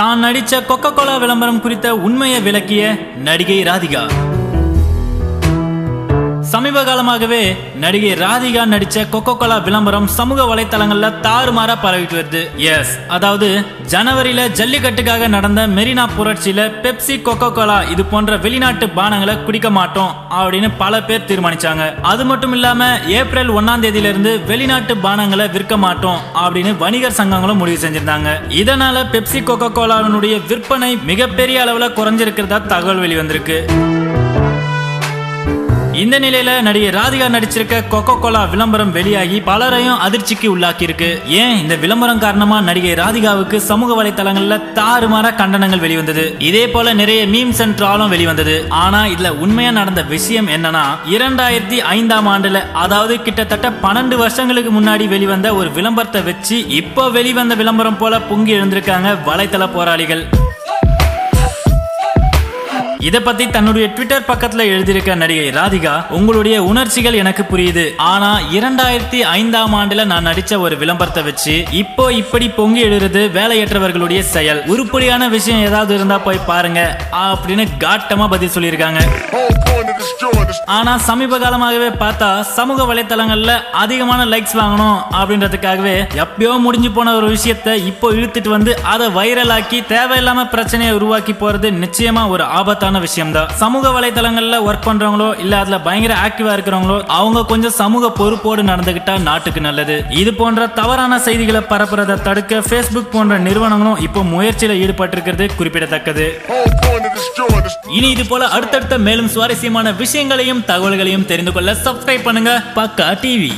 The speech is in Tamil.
தான் நடித்த கொக்கோ கோலா விளம்பரம் குறித்த உண்மையை விளக்கிய நடிகை ராதிகா. சமீப காலமாகவே நடிகை ராதிகா நடிச்ச கொக்கோ கோலா விளம்பரம் சமூக வலைத்தளங்கள்ல தாறுமாறா பரவிட்டு வருது. எஸ் அதாவது ஜனவரியில ஜல்லிக்கட்டுக்காக நடந்த மெரினா புரட்சியில பெப்சி கொக்கோ கோலா இது போன்ற வெளிநாட்டு பானங்களை குடிக்க மாட்டோம் அப்படின்னு பல பேர் தீர்மானிச்சாங்க. அது மட்டும் இல்லாம ஏப்ரல் ஒன்னாம் தேதியில இருந்து வெளிநாட்டு பானங்களை விற்க மாட்டோம் அப்படின்னு வணிகர் சங்கங்களும் முடிவு செஞ்சிருந்தாங்க. இதனால பெப்சி கொக்கோ கோலாவினுடைய விற்பனை மிகப்பெரிய அளவுல குறைஞ்சிருக்கிறதா தகவல் வெளிவந்திருக்கு. இந்த நிலையில நடிகை ராதிகா நடிச்சிருக்க கொக்கோ கோலா விளம்பரம் வெளியாகி பலரையும் அதிர்ச்சிக்கு உள்ளாக்கி இருக்கு ஏன் இந்த விளம்பரம் காரணமா நடிகை ராதிகாவுக்கு சமூக வலைதளங்கள்ல தாறுமாற கண்டனங்கள் வெளிவந்தது. இதே போல நிறைய மீம்ஸ் அண்ட் ட்ராலும் வெளிவந்தது. ஆனா இதுல உண்மையா நடந்த விஷயம் என்னன்னா இரண்டாயிரத்தி ஐந்தாம் ஆண்டுல அதாவது கிட்டத்தட்ட பன்னெண்டு வருஷங்களுக்கு முன்னாடி வெளிவந்த ஒரு விளம்பரத்தை வச்சு இப்போ வெளிவந்த விளம்பரம் போல பொங்கி எழுந்திருக்காங்க வலைத்தள போராளிகள். இதை பத்தி தன்னுடைய ட்விட்டர் பக்கத்துல எழுதியிருக்க நடிகை ராதிகா உங்களுடைய உணர்ச்சிகள் எனக்கு புரியுது. ஆனா இரண்டாயிரத்தி ஐந்தாம் ஆண்டுல நான் நடிச்ச ஒரு விளம்பரத்தை வச்சு இப்போ இப்படி பொங்கி எழுறது வேலையற்றவர்களுடைய செயல். உருப்படியான விஷயம் ஏதாவது இருந்தா போய் பாருங்க அப்படின்னு காட்டமா பதில் சொல்லியிருக்காங்க. ஆனா சமீப காலமாகவே பார்த்தா சமூக வலைத்தளங்கள்ல அதிகமான லைக்ஸ் வாங்கணும் அப்படின்றதுக்காகவே எப்பயோ முடிஞ்சு போன ஒரு விஷயத்த இப்போ இழுத்துட்டு வந்து அதை வைரலாக்கி தேவையில்லாம பிரச்சனையை உருவாக்கி போறது நிச்சயமா ஒரு ஆபத்தான விஷயம்தான். சமூக வலைதளங்கள்ல ஒர்க் பண்றவங்களோ இல்ல அதுல பயங்கர ஆக்டிவா இருக்கிறவங்களோ அவங்க கொஞ்சம் சமூக பொறுப்போடு நடந்துகிட்டா நாட்டுக்கு நல்லது. இது போன்ற தவறான செய்திகளை பரப்புறதை தடுக்க ஃபேஸ்புக் போன்ற நிறுவனங்களும் இப்போ முயற்சியில ஈடுபட்டிருக்கிறது குறிப்பிடத்தக்கது. இனி இது போல அடுத்தடுத்த மேலும் சுவாரஸ்யமான விஷயங்களையும் தகவல்களையும் தெரிந்து கொள்ள சப்ஸ்கிரைப் பண்ணுங்க. பக்கா டிவி